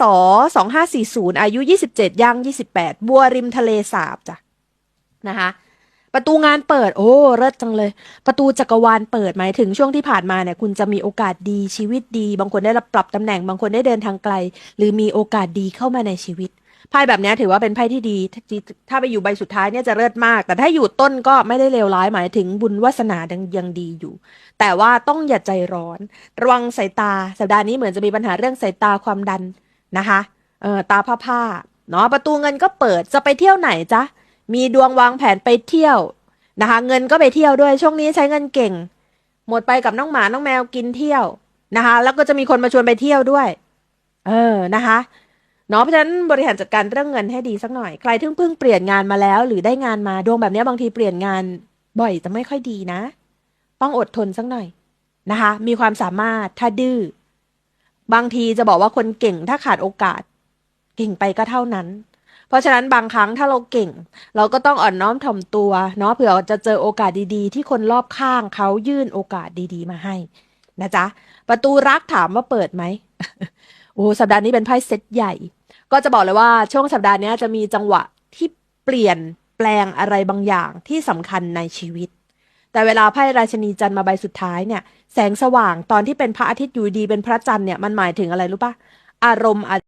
ศ2540 อายุ 27ย่าง28 บัวริมทะเลสาบจ้ะนะคะประตูงานเปิด โอ้เลิศจังเลย ประตูจักรวาลเปิดหมายถึงช่วงที่ผ่านมาเนี่ย คุณจะมีโอกาสดีชีวิตดี บางคนได้รับปรับตำแหน่งบางคนได้เดินทางไกล หรือมีโอกาสดีเข้ามาในชีวิตไพ่แบบนี้ถือว่าเป็นไพ่ที่ดี ถ้าถ้าไปอยู่ใบสุดท้ายเนี่ยจะเลิศมาก แต่ถ้าอยู่ต้นก็ไม่ได้เลวร้ายหมายถึงบุญวาสนายังยังดีอยู่ แต่ว่าต้องอย่าใจร้อน ระวังสายตา สัปดาห์นี้เหมือนจะมีปัญหาเรื่องสายตาความดัน นะคะเออตาผ้าผ้าๆเนาะประตูเงินก็เปิดจะไปเที่ยวไหนจ๊ะมีดวงวางแผนไปเที่ยวนะคะ เงินก็ไปเที่ยวด้วยช่วงนี้ใช้เงินเก่ง หมดไปกับน้องหมาน้องแมวกินเที่ยวนะคะ แล้วก็จะมีคนมาชวนไปเที่ยวด้วย เออนะคะเนาะเพราะฉะนั้นบริหารจัดการเรื่องเงินให้ดีสักหน่อยใครที่เพิ่งเปลี่ยนงานมาแล้ว หรือได้งานมาดวงแบบนี้บางทีเปลี่ยนงานบ่อยจะไม่ค่อยดีนะ ต้องอดทนสักหน่อยนะคะ มีความสามารถถ้าดื้อ บางทีจะบอกว่าคนเก่งถ้าขาดโอกาส เก่งไปก็เท่านั้น เพราะฉะนั้นบางครั้งถ้าเราเก่ง เราก็ต้องอ่อนน้อมถ่อมตัวเนาะเผื่อจะเจอโอกาสดีๆ ที่คนรอบข้างเขายื่นโอกาสดีๆ มาให้นะจ๊ะประตูรักถามว่าเปิดไหมโอ้สัปดาห์นี้เป็นไพ่เซตใหญ่ ก็จะบอกเลยว่าช่วงสัปดาห์นี้จะมีจังหวะที่เปลี่ยนแปลงอะไรบางอย่างที่สำคัญในชีวิต แต่เวลาไพ่ราชนีจันทร์มาใบสุดท้ายเนี่ย แสงสว่างตอนที่เป็นพระอาทิตย์อยู่ดีเป็นพระจันทร์เนี่ยมันหมายถึงอะไรรู้ปะอารมณ์อาจ